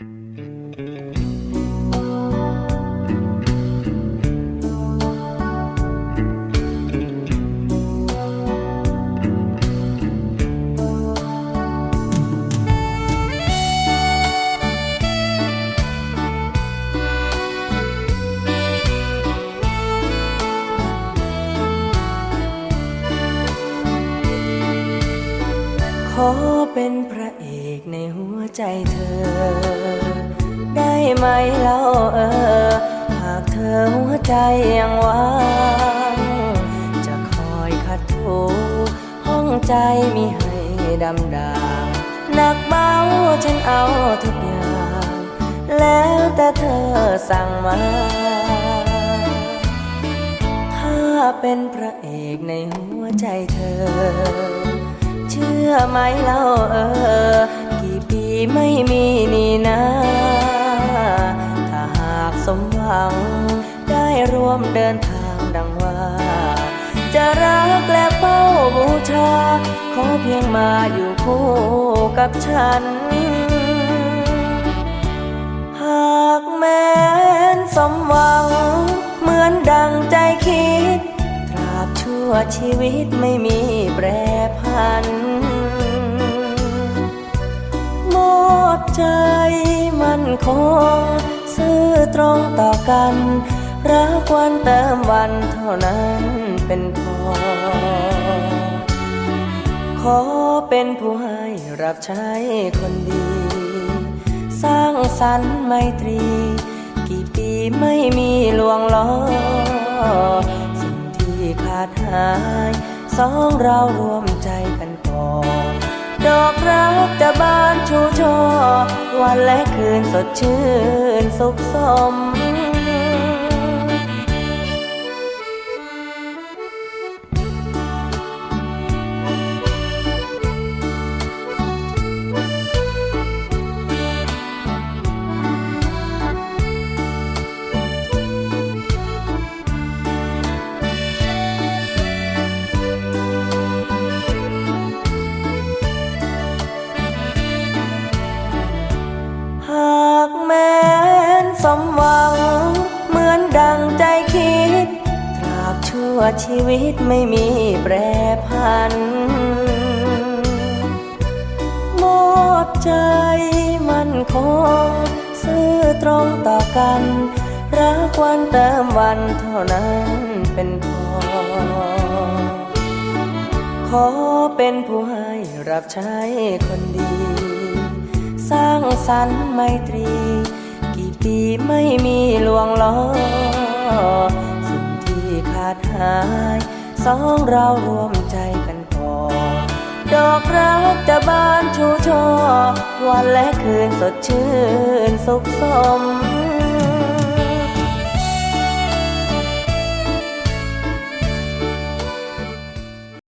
Mm-hmm. ขอเป็นพระเอกในหัวใจเธอ ได้ไหมเล่าเออ หากเธอหัวใจยังว่างจะคอยขัดถูห้องใจมีให้ดำดางหนักเบาฉันเอาทุกอย่าง แล้วแต่เธอสั่งมา ถ้าเป็นพระเอกในหัวใจเธอ เชื่อไหมเล่าเออ กี่ปีไม่มีนี่นะถ้าหากสมหวัง ได้ร่วมเดินทางดังว่า จะรักและเฝ้าบูชา ขอเพียงมาอยู่คู่กับฉัน ชั่วชีวิตไม่มีแปรพัน มอบใจมันคง ซื่อตรงต่อกัน รักวันเติมวันเท่านั้นเป็นพอ ขอเป็นผู้ให้รับใช้คนดี สร้างสรรค์ไมตรี กี่ปีไม่มี หาย สองเรารวมใจกันก่อ ดอกรักจะบานชูช่อ วันและคืนสดชื่นสุขสม สมหวัง เหมือนดังใจคิด ตราบชั่วชีวิตไม่มีแปรพันมอบใจมันคง ซื่อตรงต่อกัน รักวันเติมวันเท่านั้นเป็นพอขอเป็นผู้ให้รับใช้คนดี สร้างสรรค์ไมตรี กี่ปีไม่มีลวงล้อ สิ่งที่ขาดหาย สองเรารวมใจกันพอ ดอกรักจะบานชูช่อวันและคืนสดชื่นสุขสม